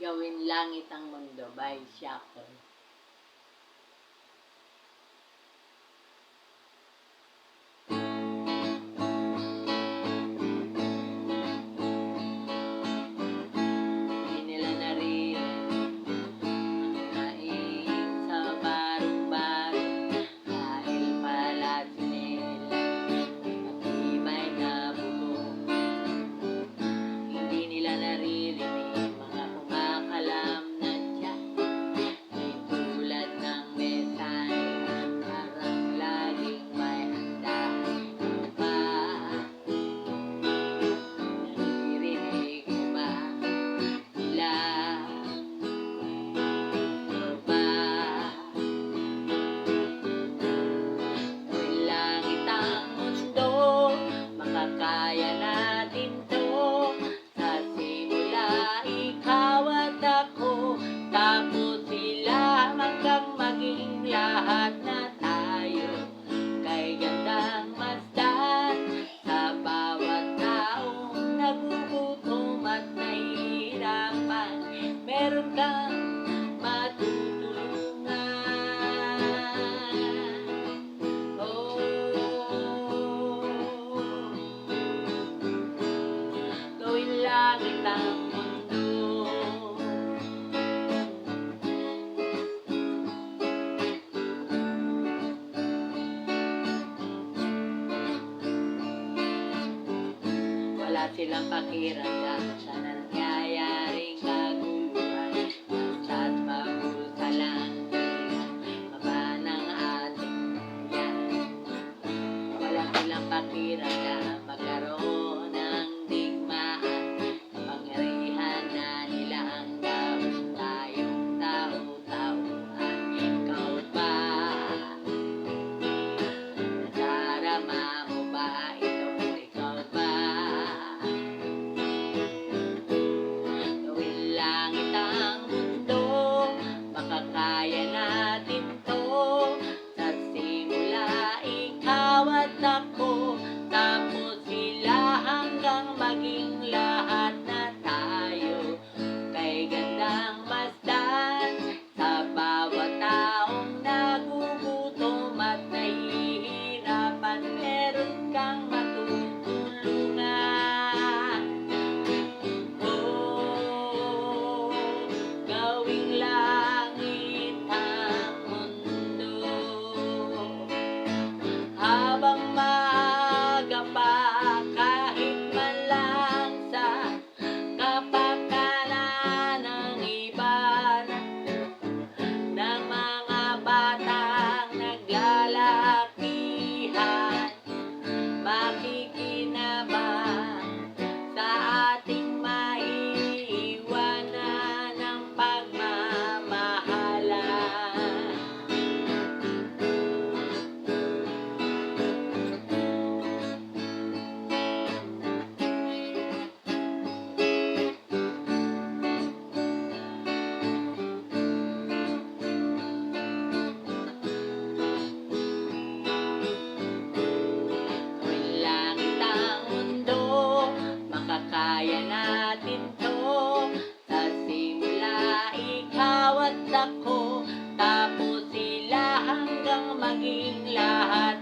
gawin langit ang mundo by Shackle. kang matutulungan. Oh, gawin langit ang mundo. Wala silang pakiramdam sana hanggang maging lahat.